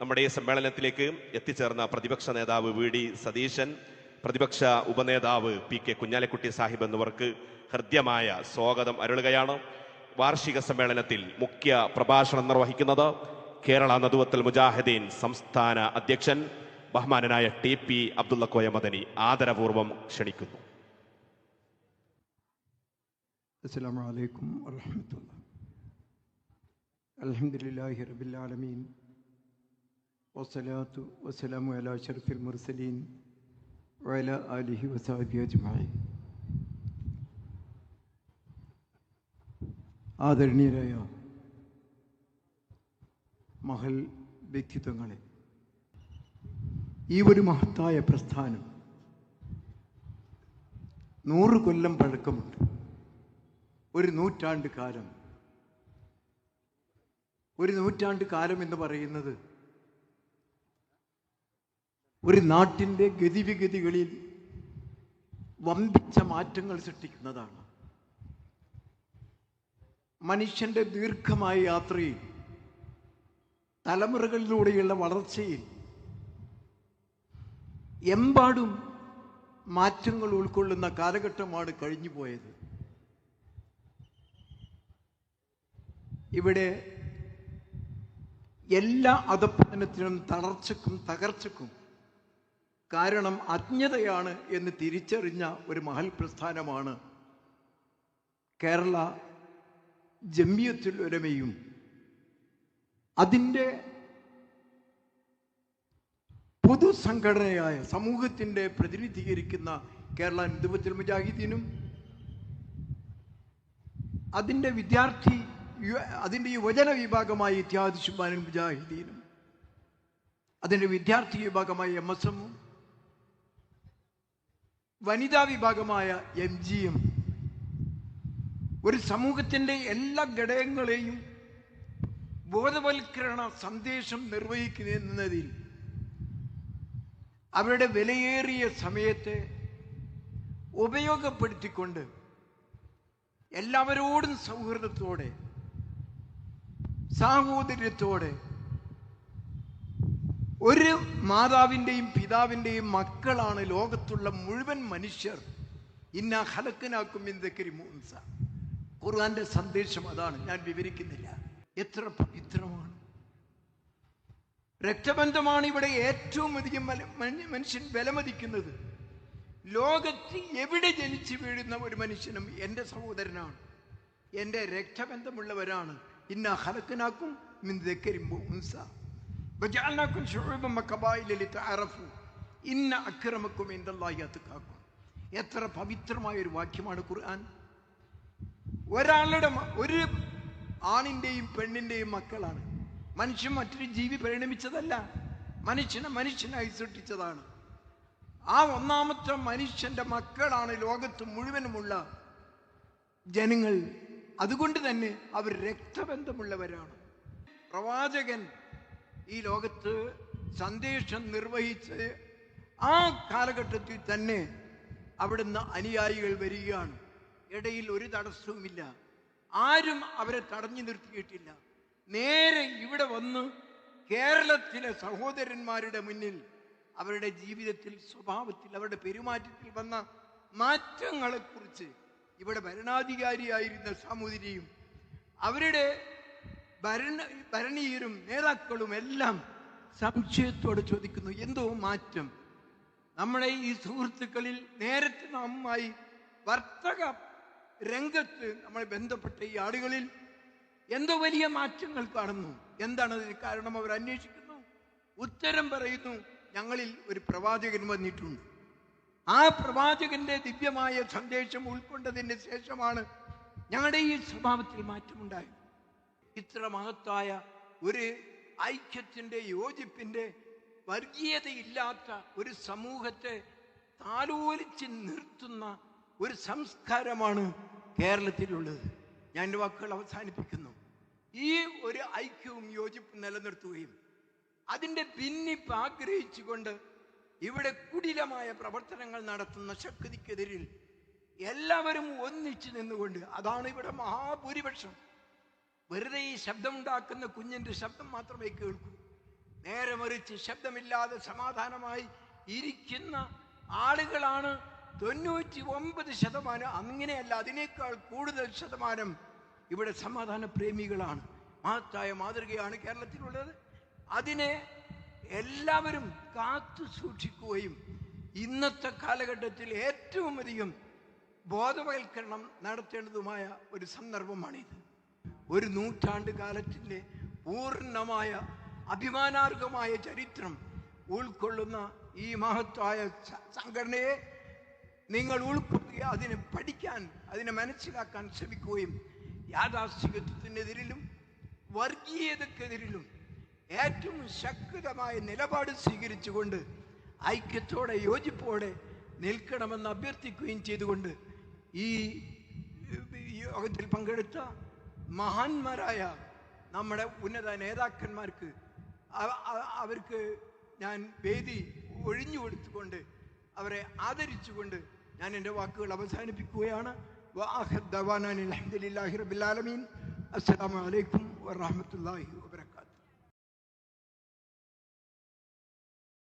നമ്മുടെ ഈ സമ്മേളനത്തിലേക്ക് എത്തിച്ചേർന്ന പ്രതിപക്ഷ നേതാവ് വി ഡി സതീശൻ പ്രതിപക്ഷ ഉപനേതാവ് പി കെ കുഞ്ഞാലിക്കുട്ടി സാഹിബ് എന്നിവർക്ക് ഹൃദ്യമായ സ്വാഗതം അരുളുകയാണ്. വാർഷിക സമ്മേളനത്തിൽ മുഖ്യ പ്രഭാഷണം നിർവഹിക്കുന്നത് കേരള നദുവത്തൽ മുജാഹിദ്ദീൻ സംസ്ഥാന അധ്യക്ഷൻ ബഹ്മാനായ ടി പി അബ്ദുള്ള കോയ മദനി ആദരപൂർവം ക്ഷണിക്കുന്നു. അസ്സാം വലൈക്കും വാഹമത്തുള്ള അലഹമുല്ലാഹി റബിൻ വസ്സലാത്തു വസ്സലാമു അല ഷർഫിൽ മുർസലീൻ വല അലിഹി വസാബി അജ്മായി ആദരണീയരായ മഹൽ വ്യക്തിത്വങ്ങളെ ഈ ഒരു മഹത്തായ പ്രസ്ഥാനം നൂറ് കൊല്ലം പഴക്കമുണ്ട്. ഒരു നൂറ്റാണ്ട് കാലം. ഒരു നൂറ്റാണ്ട് കാലം എന്ന് പറയുന്നത് ഒരു നാട്ടിന്റെ ഗതിവിഗതികളിൽ വമ്പിച്ച മാറ്റങ്ങൾ സൃഷ്ടിക്കുന്നതാണ്. മനുഷ്യന്റെ ദീർഘമായ യാത്രയിൽ തലമുറകളിലൂടെയുള്ള വളർച്ചയിൽ എമ്പാടും മാറ്റങ്ങൾ ഉൾക്കൊള്ളുന്ന കാലഘട്ടമാണ് കഴിഞ്ഞു പോയത്. ഇവിടെ എല്ലാ അധപ്പതനത്തിനും തളർച്ചക്കും തകർച്ചക്കും കാരണം അജ്ഞതയാണ് എന്ന് തിരിച്ചറിഞ്ഞ ഒരു മഹൽ പ്രസ്ഥാനമാണ് കേരള ജമ്മിയത്തുൽ അതിന്റെ പൊതുസംഘടനയായ സമൂഹത്തിന്റെ പ്രതിനിധീകരിക്കുന്ന കേരള ഹിന്ദുവത്തുൽ മുജാഹിദീനും അതിന്റെ വിദ്യാർത്ഥി അതിന്റെ യുവജന വിഭാഗമായ ഇത്യാദി ശുബാനുൽ മുജാഹിദീനും അതിന്റെ വിദ്യാർത്ഥി വിഭാഗമായ എം എസ് എമ്മും വനിതാ വിഭാഗമായ എം ജി എം. ഒരു സമൂഹത്തിന്റെ എല്ലാ ഘടകങ്ങളെയും ബോധവൽക്കരണ സന്ദേശം നിർവഹിക്കുന്നതിൽ അവരുടെ വിലയേറിയ സമയത്തെ ഉപയോഗപ്പെടുത്തിക്കൊണ്ട് എല്ലാവരോടും സൗഹൃദത്തോടെ സാഹോദര്യത്തോടെ ഒരു മാതാവിന്റെയും പിതാവിന്റെയും മക്കളാണ് ലോകത്തുള്ള മുഴുവൻ മനുഷ്യർ. ഇന്ന ഹലക്കനാക്കും ഇന്ദക്കരി മൂൻസ. ഖുർആന്റെ സന്ദേശം അതാണ്. ഞാൻ വിവരിക്കുന്നില്ല. എത്ര പവിത്രമാണ്. രക്തബന്ധമാണ് ഇവിടെ ഏറ്റവും അധികം മനുഷ്യൻ വിലമതിക്കുന്നത് ലോകത്ത് എവിടെ ജനിച്ചു വീഴുന്ന ഒരു മനുഷ്യനും എന്റെ സഹോദരനാണ്. എന്റെ രക്തബന്ധമുള്ളവരാണ്. ഇന്ന ഹലക്കനാക്കും ഉൻസ وجعلناكم شعوبا وقبائل لتعارفوا ഇന്ന അക്രമക്കും എന്തല്ലാഹി അത്തുക്കാക്കും എത്ര പവിത്രമായ ഒരു വാക്യമാണ് ഖുർആൻ ഒരാളുടെ മ- ഒരു ആണിൻ്റെയും പെണ്ണിൻ്റെയും മക്കളാണ് മനുഷ്യൻ മറ്റൊരു ജീവി പരിണമിച്ചതല്ല മനുഷ്യനെ മനുഷ്യനായി സൃഷ്ടിച്ചതാണ് ആ ഒന്നാമത്തെ മനുഷ്യന്റെ മക്കളാണ് ലോകത്ത് മുഴുവനുമുള്ള ജനങ്ങൾ അതുകൊണ്ട് തന്നെ അവർ രക്തബന്ധമുള്ളവരാണ് പ്രവാചകൻ ഈ ലോകത്ത് സന്ദേശം നിർവഹിച്ച് ആ കാലഘട്ടത്തിൽ തന്നെ അവിടുന്ന് അനുയായികൾ വരികയാണ്. ഇടയിൽ ഒരു തടസ്സവുമില്ല. ആരും അവരെ തടഞ്ഞു നിർത്തിയിട്ടില്ല. നേരെ ഇവിടെ വന്ന് കേരളത്തിലെ സഹോദരന്മാരുടെ മുന്നിൽ അവരുടെ ജീവിതത്തിൽ സ്വഭാവത്തിൽ അവരുടെ പെരുമാറ്റത്തിൽ വന്ന മാറ്റങ്ങളെക്കുറിച്ച് ഇവിടെ ഭരണാധികാരിയായിരുന്ന സാമൂതിരിയും അവരുടെ ഭരണ ഭരണീയരും നേതാക്കളും എല്ലാം സംശയത്തോടെ ചോദിക്കുന്നു എന്തോ മാറ്റം? നമ്മളെ ഈ സുഹൃത്തുക്കളിൽ നേരത്തെ നമ്മായി വർത്തക രംഗത്ത് നമ്മൾ ബന്ധപ്പെട്ട ഈ ആളുകളിൽ എന്തോ വലിയ മാറ്റങ്ങൾ കാണുന്നു. എന്താണ് അതിന് കാരണം? അവർ അന്വേഷിക്കുന്നു. ഉത്തരം പറയുന്നു ഞങ്ങളിൽ ഒരു പ്രവാചകൻ വന്നിട്ടുണ്ട്. ആ പ്രവാചകന്റെ ദിവ്യമായ സന്ദേശം ഉൾക്കൊണ്ടതിന് ശേഷമാണ് ഞങ്ങളുടെ ഈ സ്വഭാവത്തിൽ മാറ്റമുണ്ടായത്. ഇത്ര മഹത്തായ ഒരു ഐക്യത്തിന്റെ യോജിപ്പിന്റെ വർഗീയതയില്ലാത്ത ഒരു സമൂഹത്തെ താലോലിച്ച് നിർത്തുന്ന ഒരു സംസ്കാരമാണ് കേരളത്തിലുള്ളത്. ഞാൻ എന്റെ വാക്കുകൾ അവസാനിപ്പിക്കുന്നു. ഈ ഒരു ഐക്യവും യോജിപ്പും നിലനിർത്തുകയും അതിന്റെ ഭിന്നിപ്പ് ആഗ്രഹിച്ചുകൊണ്ട് ഇവിടെ കുടിലമായ പ്രവർത്തനങ്ങൾ നടത്തുന്ന ശക്തിക്കെതിരിൽ എല്ലാവരും ഒന്നിച്ചു നിന്നുകൊണ്ട് അതാണ് ഇവിടെ മഹാഭൂരിപക്ഷം. വെറുതെ ഈ ശബ്ദമുണ്ടാക്കുന്ന കുഞ്ഞിന്റെ ശബ്ദം മാത്രമേ കേൾക്കൂ. നേരെ മറിച്ച് ശബ്ദമില്ലാതെ സമാധാനമായി ഇരിക്കുന്ന ആളുകളാണ് തൊണ്ണൂറ്റി ഒമ്പത് ശതമാനം. അങ്ങനെയല്ല അതിനേക്കാൾ കൂടുതൽ ശതമാനം ഇവിടെ സമാധാന പ്രേമികളാണ്. മഹത്തായ മാതൃകയാണ് കേരളത്തിലുള്ളത്. അതിനെ എല്ലാവരും കാത്തു സൂക്ഷിക്കുകയും ഇന്നത്തെ കാലഘട്ടത്തിൽ ഏറ്റവും അധികം ബോധവൽക്കരണം നടത്തേണ്ടതുമായ ഒരു സന്ദർഭമാണിത്. ഒരു നൂറ്റാണ്ട് കാലത്തിന്റെ പൂർണമായ അഭിമാനാർഹമായ ചരിത്രം ഉൾക്കൊള്ളുന്ന ഈ മഹത്തായ സംഘടനയെ നിങ്ങൾ ഉൾക്കൊള്ളുക അതിനെ പഠിക്കാൻ അതിനെ മനസ്സിലാക്കാൻ ശ്രമിക്കുകയും യാഥാസ്ഥികത്വത്തിനെതിരിലും വർഗീയതക്കെതിരിലും ഏറ്റവും ശക്തമായ നിലപാട് സ്വീകരിച്ചുകൊണ്ട് ഐക്യത്തോടെ യോജിപ്പോടെ നിൽക്കണമെന്ന് അഭ്യർത്ഥിക്കുകയും ചെയ്തുകൊണ്ട് ഈ യോഗത്തിൽ പങ്കെടുത്ത മഹാന്മാരായ നമ്മുടെ ഉന്നത നേതാക്കന്മാർക്ക് അവ- അവ- അവർക്ക് ഞാൻ വേദി ഒഴിഞ്ഞു കൊടുത്തുകൊണ്ട് അവരെ ആദരിച്ചുകൊണ്ട് ഞാൻ എന്റെ വാക്കുകൾ അവസാനിപ്പിക്കുകയാണ്. വാഹദ് ദവാനാൻ അലഹദില്ലാഹി റബിലാലമീൻ അസ്സലാമു അലൈക്കും വറഹമത്തല്ലാഹി